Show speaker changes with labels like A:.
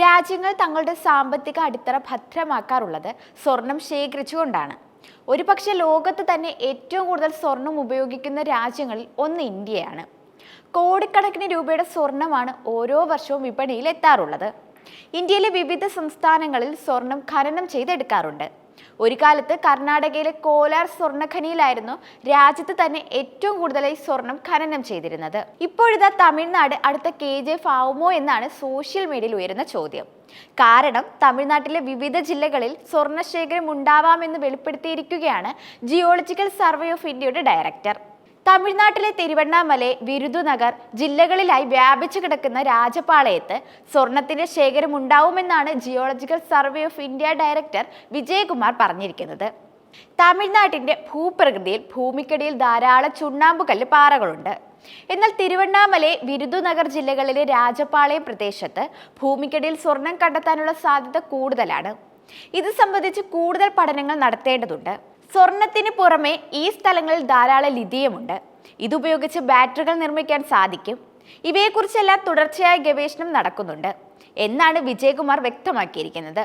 A: രാജ്യങ്ങൾ തങ്ങളുടെ സാമ്പത്തിക അടിത്തറ ഭദ്രമാക്കാറുള്ളത് സ്വർണം ശേഖരിച്ചുകൊണ്ടാണ്. ഒരുപക്ഷെ ലോകത്ത് തന്നെ ഏറ്റവും കൂടുതൽ സ്വർണം ഉപയോഗിക്കുന്ന രാജ്യങ്ങളിൽ ഒന്ന് ഇന്ത്യയാണ്. കോടിക്കണക്കിന് രൂപയുടെ സ്വർണമാണ് ഓരോ വർഷവും വിപണിയിൽ എത്താറുള്ളത്. ഇന്ത്യയിലെ വിവിധ സംസ്ഥാനങ്ങളിൽ സ്വർണം ഖനനം ചെയ്തെടുക്കാറുണ്ട്. ഒരു കാലത്ത് കർണാടകയിലെ കോലാർ സ്വർണഖനിയിലായിരുന്നു രാജ്യത്ത് തന്നെ ഏറ്റവും കൂടുതലായി സ്വർണം ഖനനം ചെയ്തിരുന്നത്. ഇപ്പോഴിതാ തമിഴ്നാട് അടുത്ത കെ ജെ ഫാവുമോ എന്നാണ് സോഷ്യൽ മീഡിയയിൽ ഉയരുന്ന ചോദ്യം. കാരണം തമിഴ്നാട്ടിലെ വിവിധ ജില്ലകളിൽ സ്വർണശേഖരം ഉണ്ടാവാമെന്ന് വെളിപ്പെടുത്തിയിരിക്കുകയാണ് ജിയോളജിക്കൽ സർവേ ഓഫ് ഇന്ത്യയുടെ ഡയറക്ടർ. തമിഴ്നാട്ടിലെ തിരുവണ്ണാമല വിരുദുനഗർ ജില്ലകളിലായി വ്യാപിച്ചു കിടക്കുന്ന രാജപാളയത്ത് സ്വർണത്തിന്റെ ശേഖരം ഉണ്ടാവുമെന്നാണ് geological survey of India director Vijayakumar പറഞ്ഞിരിക്കുന്നത്. തമിഴ്നാട്ടിന്റെ ഭൂപ്രകൃതിയിൽ ഭൂമിക്കടിയിൽ ധാരാളം ചുണ്ണാമ്പുകല്ല് പാറകളുണ്ട്. എന്നാൽ തിരുവണ്ണാമല വിരുദുനഗർ ജില്ലകളിലെ രാജപാളയം പ്രദേശത്ത് ഭൂമിക്കടിയിൽ സ്വർണം കണ്ടെത്താനുള്ള സാധ്യത കൂടുതലാണ്. ഇത് സംബന്ധിച്ച് കൂടുതൽ പഠനങ്ങൾ നടത്തേണ്ടതുണ്ട്. സ്വർണത്തിന് പുറമെ ഈ സ്ഥലങ്ങളിൽ ധാരാളം ലിഥിയമുണ്ട്. ഇതുപയോഗിച്ച് ബാറ്ററികൾ നിർമ്മിക്കാൻ സാധിക്കും. ഇവയെക്കുറിച്ചെല്ലാം തുടർച്ചയായ ഗവേഷണം നടക്കുന്നുണ്ട്. എന്നാണ് വിജയകുമാർ വ്യക്തമാക്കിയിരിക്കുന്നത്.